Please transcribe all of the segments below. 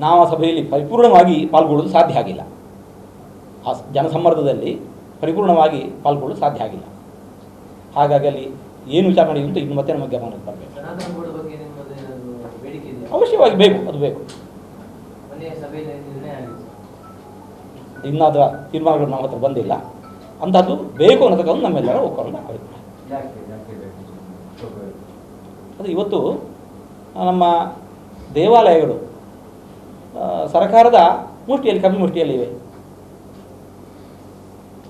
ನಾವು ಆ ಸಭೆಯಲ್ಲಿ ಪರಿಪೂರ್ಣವಾಗಿ ಪಾಲ್ಗೊಳ್ಳೋದು ಸಾಧ್ಯ ಆಗಿಲ್ಲ. ಆ ಜನಸಮ್ಮರ್ದದಲ್ಲಿ ಪರಿಪೂರ್ಣವಾಗಿ ಪಾಲ್ಗೊಳ್ಳಲು ಸಾಧ್ಯ ಆಗಿಲ್ಲ. ಹಾಗಾಗಿ ಅಲ್ಲಿ ಏನು ವಿಚಾರ ಮಾಡಿದ್ರು ಅಂತ ಇನ್ನು ಮತ್ತೆ ನಮಗೆ ಗಮನಕ್ಕೆ ಬರಬೇಕು. ಅವಶ್ಯವಾಗಿ ಬೇಕು ಅದು ಬೇಕು. ಇನ್ನಾದ ತೀರ್ಮಾನಗಳು ನಮ್ಮ ಹತ್ರ ಬಂದಿಲ್ಲ. ಅಂಥದ್ದು ಬೇಕು ಅನ್ನೋದಕ್ಕೊಂದು ನಮ್ಮೆಲ್ಲರ ಒಕ್ಕರಣ ಅಭಿಪ್ರಾಯ. ಅದು ಇವತ್ತು ನಮ್ಮ ದೇವಾಲಯಗಳು ಸರ್ಕಾರದ ಮುಷ್ಟಿಯಲ್ಲಿ ಕಮ್ಮಿ ಮುಷ್ಟಿಯಲ್ಲಿವೆ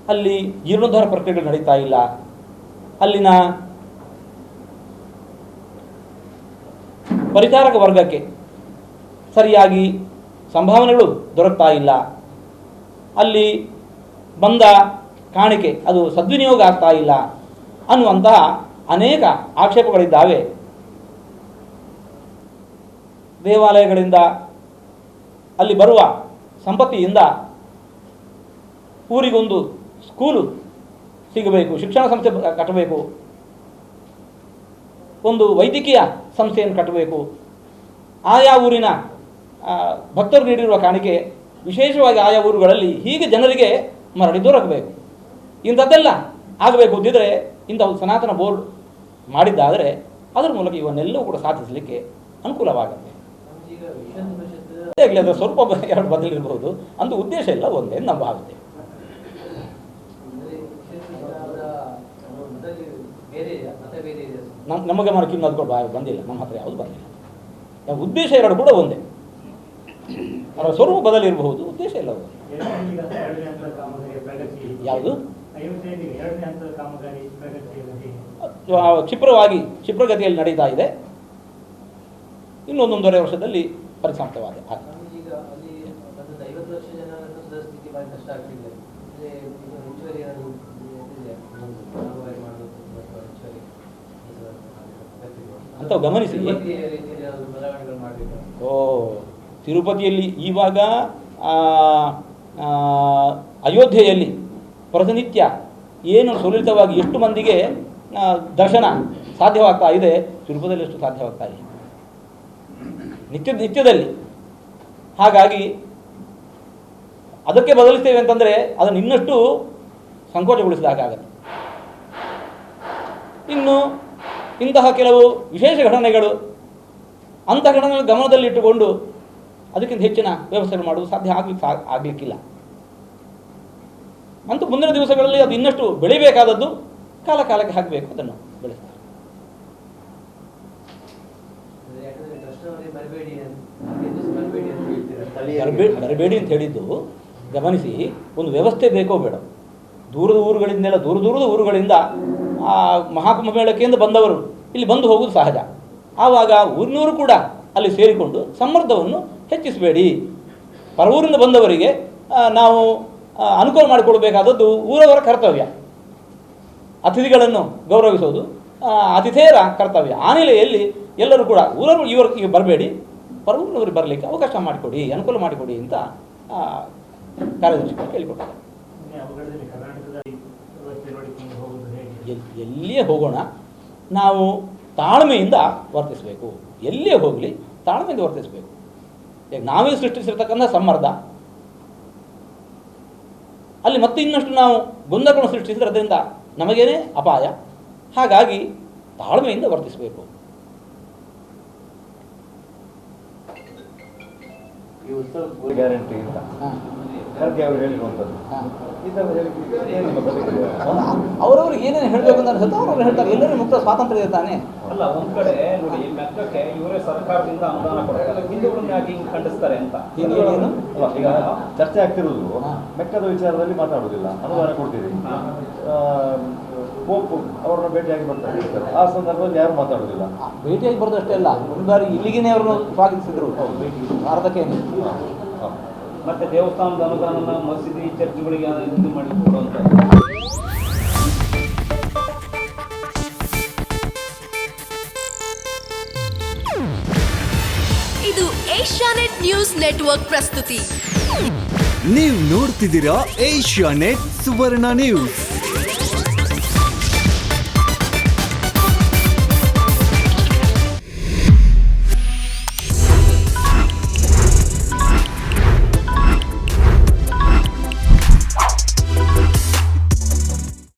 ಅಲ್ಲಿ ಜೀರ್ಣೋದ್ಧಾರ ಪ್ರಕ್ರಿಯೆಗಳು ನಡೀತಾ ಇಲ್ಲ. ಅಲ್ಲಿನ ಪರಿಚಾರಕ ವರ್ಗಕ್ಕೆ ಸರಿಯಾಗಿ ಸಂಭಾವನೆಗಳು ದೊರಕ್ತಾ ಇಲ್ಲ. ಅಲ್ಲಿ ಬಂದ ಕಾಣಿಕೆ, ಅದು ಸದ್ವಿನಿಯೋಗ ಆಗ್ತಾ ಇಲ್ಲ ಅನ್ನುವಂತಹ ಅನೇಕ ಆಕ್ಷೇಪಗಳಿದ್ದಾವೆ. ದೇವಾಲಯಗಳಿಂದ ಅಲ್ಲಿ ಬರುವ ಸಂಪತ್ತಿಯಿಂದ ಊರಿಗೊಂದು ಸ್ಕೂಲು ಸಿಗಬೇಕು, ಶಿಕ್ಷಣ ಸಂಸ್ಥೆ ಕಟ್ಟಬೇಕು, ಒಂದು ವೈದ್ಯಕೀಯ ಸಂಸ್ಥೆಯನ್ನು ಕಟ್ಟಬೇಕು. ಆಯಾ ಊರಿನ ಭಕ್ತರು ನೀಡಿರುವ ಕಾಣಿಕೆ ವಿಶೇಷವಾಗಿ ಆಯಾ ಊರುಗಳಲ್ಲಿ ಹೀಗೆ ಜನರಿಗೆ ಮರಳಿ ದೊರಕಬೇಕು. ಇಂಥದ್ದೆಲ್ಲ ಆಗಬೇಕು ಅಂತಿದ್ರೆ ಇಂಥ ಒಂದು ಸನಾತನ ಬೋರ್ಡ್ ಮಾಡಿದ್ದಾದರೆ ಅದರ ಮೂಲಕ ಇವನ್ನೆಲ್ಲವೂ ಕೂಡ ಸಾಧಿಸಲಿಕ್ಕೆ ಅನುಕೂಲವಾಗುತ್ತೆ. ನಮ್ಗೆ ಆಗಲಿ, ಅದರ ಸ್ವಲ್ಪ ಎರಡು ಬದಲಿರಬಹುದು. ಅಂತ ಉದ್ದೇಶ ಇಲ್ಲ, ಒಂದೇ ನಮ್ಮ ನಮಗೆ ಇದೆ ನಮ್ಮ ನಮ್ಮ ಗಮನಕ್ಕೆ ಅದು ಬಂದಿಲ್ಲ, ನಮ್ಮ ಹತ್ರ ಯಾವುದು ಬಂದಿಲ್ಲ. ಉದ್ದೇಶ ಎರಡು ಕೂಡ ಒಂದೇ. ಅದರ ಸ್ವರೂಪ ಬದಲಿರಬಹುದು, ಉದ್ದೇಶ ಇಲ್ಲ ಯಾವುದು? ಕ್ಷಿಪ್ರವಾಗಿ, ಕ್ಷಿಪ್ರಗತಿಯಲ್ಲಿ ನಡೀತಾ ಇದೆ. ಇನ್ನೊಂದೊಂದೂವರೆ ವರ್ಷದಲ್ಲಿ ಪರಿಸಮಾಪ್ತವಾದ. ಅಂತ ಗಮನಿಸಿ. ಓ ತಿರುಪತಿಯಲ್ಲಿ ಇವಾಗ ಅಯೋಧ್ಯೆಯಲ್ಲಿ ಪ್ರತಿನಿತ್ಯ ಏನು ಸುಲಲಿತವಾಗಿ ಎಷ್ಟು ಮಂದಿಗೆ ದರ್ಶನ ಸಾಧ್ಯವಾಗ್ತಾ ಇದೆ ತಿರುಪತಿಯಲ್ಲಿ ಎಷ್ಟು ಸಾಧ್ಯವಾಗ್ತಾ ಇಲ್ಲ. ನಿತ್ಯ ನಿತ್ಯದಲ್ಲಿ. ಹಾಗಾಗಿ ಅದಕ್ಕೆ ಬದಲಿಸ್ತೇವೆ ಅಂತಂದರೆ ಅದನ್ನು ಇನ್ನಷ್ಟು ಸಂಕೋಚಗೊಳಿಸಿದಾಗತ್ತೆ ಇನ್ನು ಇಂತಹ ಕೆಲವು ವಿಶೇಷ ಘಟನೆಗಳು ಅಂತಹ ಘಟನೆಗಳು ಗಮನದಲ್ಲಿಟ್ಟುಕೊಂಡು ಅದಕ್ಕಿಂತ ಹೆಚ್ಚಿನ ವ್ಯವಸ್ಥೆಗಳು ಮಾಡುವುದು ಸಾಧ್ಯ ಆಗ್ಲಿಕ್ಕೆ ಸಾ ಆಗಲಿಕ್ಕಿಲ್ಲ. ಅಂತೂ ಮುಂದಿನ ದಿವಸಗಳಲ್ಲಿ ಅದು ಇನ್ನಷ್ಟು ಬೆಳಿಬೇಕಾದದ್ದು ಕಾಲ ಕಾಲಕ್ಕೆ ಹಾಕಬೇಕು ಅದನ್ನು ಬೆಳೆಸ್ತಾರೆ ಅಂದ್ರೆ ಯಾಕಂದ್ರೆ ಟ್ರಸ್ಟ್ನವರಿಗೆ ಬರಬೇಡಿ ಅಂತ ಬರಬೇಡಿ ಅಂತ ಹೇಳ್ತೀರಾ ಬರಬೇ ಬರಬೇಡಿ ಅಂತ ಹೇಳಿದ್ದು ಗಮನಿಸಿ ಒಂದು ವ್ಯವಸ್ಥೆ ಬೇಕೋ ಬೇಡ. ದೂರದ ಊರುಗಳಿಂದೆಲ್ಲ ದೂರ ದೂರದ ಊರುಗಳಿಂದ ಆ ಮಹಾಕುಂಭಮೇಳಕ್ಕೆಂದು ಬಂದವರು ಇಲ್ಲಿ ಬಂದು ಹೋಗುವುದು ಸಹಜ. ಆವಾಗ ಊರಿನವರು ಕೂಡ ಅಲ್ಲಿ ಸೇರಿಕೊಂಡು ಸಮೃದ್ಧವನ್ನು ಹೆಚ್ಚಿಸಬೇಡಿ. ಪರವೂರಿಂದ ಬಂದವರಿಗೆ ನಾವು ಅನುಕೂಲ ಮಾಡಿಕೊಡಬೇಕಾದದ್ದು ಊರವರ ಕರ್ತವ್ಯ. ಅತಿಥಿಗಳನ್ನು ಗೌರವಿಸೋದು ಆ, ಆತಿಥೇಯರ ಕರ್ತವ್ಯ. ಆ ನೆಲೆಯಲ್ಲಿ ಎಲ್ಲರೂ ಕೂಡ ಊರವರು ಇವರಿಗೆ ಬರಬೇಡಿ. ಪರವೂರಿನವರಿಗೆ ಬರಲಿಕ್ಕೆ ಅವಕಾಶ ಮಾಡಿಕೊಡಿ ಅನುಕೂಲ ಮಾಡಿಕೊಡಿ ಅಂತ ಕಾರ್ಯದರ್ಶಿಗಳು ಕೇಳಿಕೊಡ್ತಾರೆ ಎಲ್ಲಿಯೇ ಹೋಗೋಣ ನಾವು ತಾಳ್ಮೆಯಿಂದ ವರ್ತಿಸಬೇಕು. ಎಲ್ಲಿಯೇ ಹೋಗಲಿ ತಾಳ್ಮೆಯಿಂದ ವರ್ತಿಸಬೇಕು. ಈಗ ನಾವೇ ಸೃಷ್ಟಿಸಿರ್ತಕ್ಕಂಥ ಸಮ್ಮರ್ದ ಅಲ್ಲಿ ಮತ್ತೆ ಇನ್ನಷ್ಟು ನಾವು ಗೊಂದಲಗಳನ್ನು ಸೃಷ್ಟಿಸಿದ್ರೆ ಅದರಿಂದ ನಮಗೇನೆ ಅಪಾಯ. ಹಾಗಾಗಿ ತಾಳ್ಮೆಯಿಂದ ವರ್ತಿಸಬೇಕು. ಈ ಗ್ಯಾರಂಟಿ ಅಂತ ಹಾಂ. ಖರ್ಗೆ ಅವರು ಹೇಳಿರುವಂಥದ್ದು? ಅವರವ್ರಿಗೆ ಏನೇನು ಹೇಳಬೇಕು ಅಂತ ಅನ್ಸುತ್ತೋ ಅವ್ರವ್ರು ಹೇಳ್ತಾರೆ. ಎಲ್ಲರೂ ಮುಕ್ತ ಸ್ವಾತಂತ್ರ್ಯ ಇರ್ತಾನೆ ಅಲ್ಲ ಒಂದ್ ಕಡೆ ನೋಡಿ ಮೆಕ್ಕಕ್ಕೆ ಇವರೇ ಸರ್ಕಾರದಿಂದ ಅನುದಾನ ಕೊಡ್ತಾರೆ. ಹಿಂದೂಗಳನ್ನ ಯಾಕೆ ಹಿಂಗ್ ಖಂಡಿಸ್ತಾರೆ ಅಂತ? ಏನು? ಈಗ ಚರ್ಚೆ ಆಗ್ತಿರೋದು. ಮೆಕ್ಕದ ವಿಚಾರದಲ್ಲಿ ಮಾತಾಡೋದಿಲ್ಲ ಅನುದಾನ ಕೊಡ್ತೀರಿ. ಹಾ. ಅವ್ರನ್ನ ಭೇಟಿಯಾಗಿ ಬರ್ತಾರೆ. ಆ ಸಂದರ್ಭದಲ್ಲಿ ಯಾರು ಮಾತಾಡೋದಿಲ್ಲ. ಆ, ಭೇಟಿಯಾಗಿ ಬರೋದಷ್ಟೇ ಅಲ್ಲ ಒಂದು ಬಾರಿ ಇಲ್ಲಿಗೇನೆ ಅವರನ್ನು ಸ್ವಾಗತಿಸಿದ್ರು. ಭಾರತಕ್ಕೆ. ಮತ್ತೆ ದೇವಸ್ಥಾನದ ಅನುದಾನ ಮಸೀದಿ ಚರ್ಚ್ಗಳಿಗೆ ಇದು ಮಾಡಿ ಕೊಡುವಂತ? ಇದು ಏಷ್ಯಾನೆಟ್ ನ್ಯೂಸ್ ನೆಟ್ವರ್ಕ್ ಪ್ರಸ್ತುತಿ. ನೀವು ನೋಡ್ತಿದ್ದೀರಾ ಏಷ್ಯಾ ನೆಟ್ ಸುವರ್ಣ ನ್ಯೂಸ್.